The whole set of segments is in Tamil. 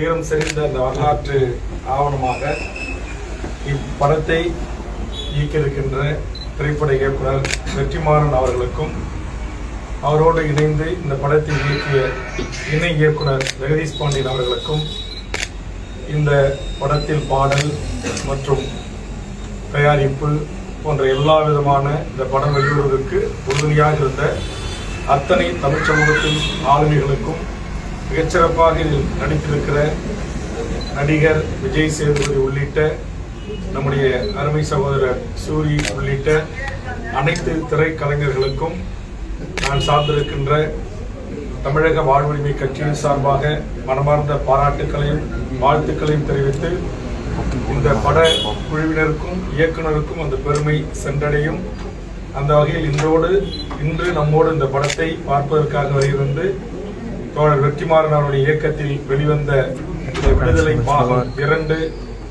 வீரம் செறிந்த அந்த வரலாற்று ஆவணமாக இப்படத்தை இயக்கியிருக்கின்ற திரைப்பட இயக்குனர் வெற்றிமாறன் அவர்களுக்கும் அவரோடு இணைந்து இந்த படத்தை இயக்கிய இணை இயக்குனர் ஜெகதீஷ் பாண்டியன் அவர்களுக்கும் இந்த படத்தில் பாடல் மற்றும் தயாரிப்பு போன்ற எல்லா விதமான இந்த படம் வெளியிடுவதற்கு உறுதுணையாக இருந்த அத்தனை தமிழ் சமூகத்தின் ஆளுமைகளுக்கும் மிகச்சிறப்பாக இதில் நடித்திருக்கிற நடிகர் விஜய் சேதுபதி உள்ளிட்ட நம்முடைய அருமை சகோதரர் சூரி உள்ளிட்ட அனைத்து திரைக்கலைஞர்களுக்கும் நான் சார்ந்திருக்கின்ற தமிழக வாழ்வுரிமை கட்சியின் சார்பாக மனமார்ந்த பாராட்டுக்களையும் வாழ்த்துக்களையும் தெரிவித்து இந்த பட குழுவினருக்கும் இயக்குனருக்கும் அந்த பெருமை சென்றடையும். அந்த வகையில் இன்றோடு இன்று நம்மோடு இந்த படத்தை பார்ப்பதற்காக வருகிறது. தோழர் வெற்றிமாறன் அவருடைய இயக்கத்தில் வெளிவந்த இந்த விடுதலை பாகம் இரண்டு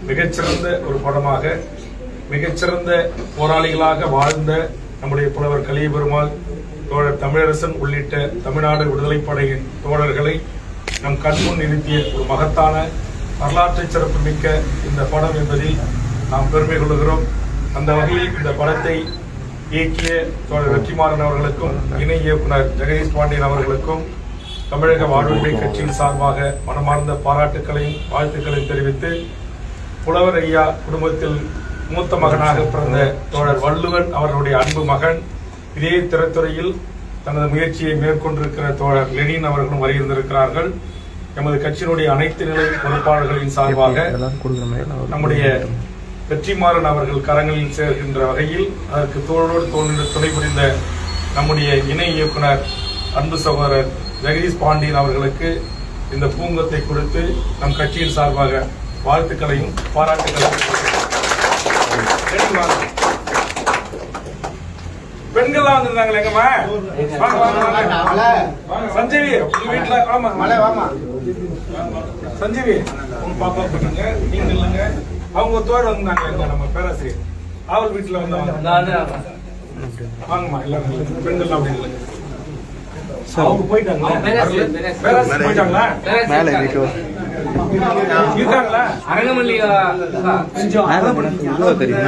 மிகச்சிறந்த ஒரு படமாக மிகச்சிறந்த போராளிகளாக வாழ்ந்த நம்முடைய புலவர் கலியபெருமாள் தோழர் தமிழரசன் உள்ளிட்ட தமிழ்நாடு விடுதலை படையின் தோழர்களை நம் கண்முன் நிறுத்திய ஒரு மகத்தான வரலாற்று சிறப்பு மிக்க இந்த படம் என்பதில் நாம் பெருமை கொள்கிறோம். அந்த வகையில் இந்த படத்தை இயக்கிய தோழர் வெற்றிமாறன் அவர்களுக்கும் இணை இயக்குனர் ஜெகதீஷ் பாண்டியன் அவர்களுக்கும் தமிழக வாழ்வுரிமை கட்சியின் சார்பாக மனமார்ந்த பாராட்டுக்களையும் வாழ்த்துக்களையும் தெரிவித்து புலவர் ஐயா குடும்பத்தில் மூத்த மகனாக பிறந்த தோழர் வள்ளுவன் அவர்களுடைய அன்பு மகன் இதே திரைத்துறையில் தனது முயற்சியை மேற்கொண்டிருக்கிற தோழர் லெனின் அவர்களும் வருகின்றிருக்கிறார்கள் எமது கட்சியினுடைய அனைத்து நிலை பொறுப்பாளர்களின் சார்பாக நம்முடைய வெற்றிமாறன் அவர்கள் கரங்களில் சேர்கின்ற வகையில் அதற்கு தோளோடு தோன்று துணை புரிந்த நம்முடைய இணை இயக்குனர் அன்பு சகோதரர் ஜெகதீஷ் பாண்டியன் அவர்களுக்கு இந்த பூங்கத்தை கொடுத்து நம் கட்சியின் சார்பாக வாழ்த்துக்களையும் பாராட்டுகளையும் பெண்கள்லாம் வந்திருந்தாங்களே எங்கம்மா? வாங்க வாங்க சஞ்சீவி உங்க வீட்டுல ஆமா. ஆமா சஞ்சீவி பாப்பா பண்ணுங்க நீங்க இல்லைங்க. அவங்க தோர் வந்தாங்க நம்ம பேராசிரியர். அவள் வீட்டுல வந்தவங்க வாங்கம்மா எல்லாரும் பெண்கள்லாம் அப்படி இல்லைங்க அவங்க போயிட்டாங்களா? போயிட்டாங்களா? மேலே இருக்காங்களா? அரங்கமல்லி இதுவா தெரியும்